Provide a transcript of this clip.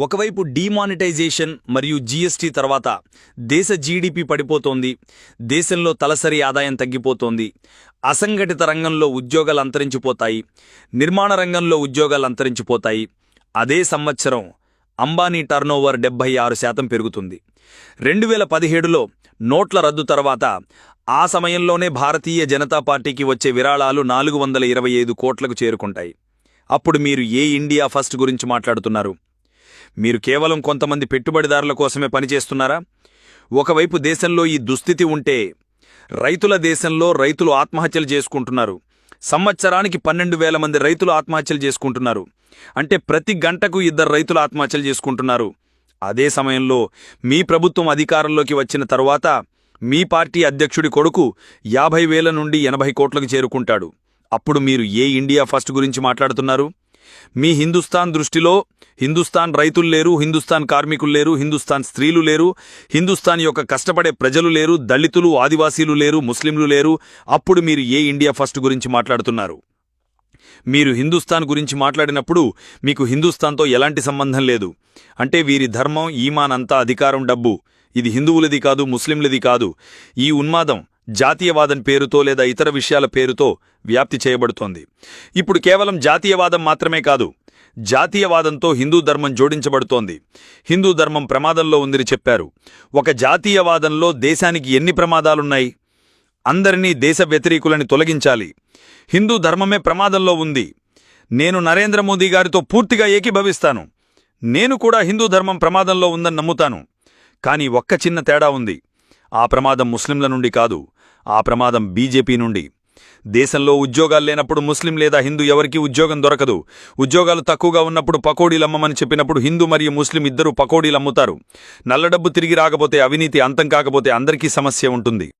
ఒకవైపు డీమానిటైజేషన్ మరియు జీఎస్టీ తర్వాత దేశ జీడిపి పడిపోతోంది దేశంలో తలసరి ఆదాయం తగ్గిపోతోంది అసంఘటిత రంగంలో ఉద్యోగాలు అంతరించిపోతాయి నిర్మాణ రంగంలో ఉద్యోగాలు అంతరించిపోతాయి. అదే సంవత్సరం అంబానీ టర్నోవర్ డెబ్బై ఆరు శాతం పెరుగుతుంది. రెండు వేల పదిహేడులో నోట్ల రద్దు తర్వాత ఆ సమయంలోనే భారతీయ జనతా పార్టీకి వచ్చే విరాళాలు నాలుగు వందల ఇరవై ఐదు కోట్లకు చేరుకుంటాయి. అప్పుడు మీరు ఏ ఇండియా ఫస్ట్ గురించి మాట్లాడుతున్నారు? మీరు కేవలం కొంతమంది పెట్టుబడిదారుల కోసమే పనిచేస్తున్నారా? ఒకవైపు దేశంలో ఈ దుస్థితి ఉంటే రైతుల దేశంలో రైతులు ఆత్మహత్యలు చేసుకుంటున్నారు. సంవత్సరానికి పన్నెండు వేల మంది రైతులు ఆత్మహత్యలు చేసుకుంటున్నారు. అంటే ప్రతి గంటకు ఇద్దరు రైతులు ఆత్మహత్యలు చేసుకుంటున్నారు. అదే సమయంలో మీ ప్రభుత్వం అధికారంలోకి వచ్చిన తరువాత మీ పార్టీ అధ్యక్షుడి కొడుకు యాభై వేల నుండి ఎనభై కోట్లకు చేరుకుంటాడు. అప్పుడు మీరు ఏ ఇండియా ఫస్ట్ గురించి మాట్లాడుతున్నారు? మీ హిందుస్థాన్ దృష్టిలో హిందుస్థాన్ రైతులు లేరు హిందుస్థాన్ కార్మికులు లేరు హిందుస్థాన్ స్త్రీలు లేరు హిందుస్థాన్ యొక్క కష్టపడే ప్రజలు లేరు దళితులు ఆదివాసీలు లేరు ముస్లింలు లేరు. అప్పుడు మీరు ఏ ఇండియా ఫస్ట్ గురించి మాట్లాడుతున్నారు? మీరు హిందుస్థాన్ గురించి మాట్లాడినప్పుడు మీకు హిందుస్థాన్తో ఎలాంటి సంబంధం లేదు. అంటే వీరి ధర్మం ఈమాన్ అంతా అధికారం డబ్బు. ఇది హిందువులది కాదు ముస్లింలది కాదు. ఈ ఉన్మాదం జాతీయవాదం పేరుతో లేదా ఇతర విషయాల పేరుతో వ్యాప్తి చేయబడుతోంది. ఇప్పుడు కేవలం జాతీయవాదం మాత్రమే కాదు జాతీయవాదంతో హిందూ ధర్మం జోడించబడుతోంది. హిందూ ధర్మం ప్రమాదంలో ఉందని చెప్పారు. ఒక జాతీయవాదంలో దేశానికి ఎన్ని ప్రమాదాలున్నాయి? అందరినీ దేశ వ్యతిరేకులని తొలగించాలి. హిందూ ధర్మమే ప్రమాదంలో ఉంది. నేను నరేంద్ర మోదీ గారితో పూర్తిగా ఏకీభవిస్తాను. నేను కూడా హిందూ ధర్మం ప్రమాదంలో ఉందని నమ్ముతాను. కానీ ఒక్క చిన్న తేడా ఉంది. ఆ ప్రమాదం ముస్లింల నుండి కాదు ఆ ప్రమాదం బీజేపీ నుండి. దేశంలో ఉద్యోగాలు లేనప్పుడు ముస్లిం లేదా హిందూ ఎవరికీ ఉద్యోగం దొరకదు. ఉద్యోగాలు తక్కువగా ఉన్నప్పుడు పకోడీలు చెప్పినప్పుడు హిందూ మరియు ముస్లిం ఇద్దరూ పకోడీలు అమ్ముతారు. నల్లడబ్బు తిరిగి రాకపోతే అవినీతి అంతం కాకపోతే అందరికీ సమస్య ఉంటుంది.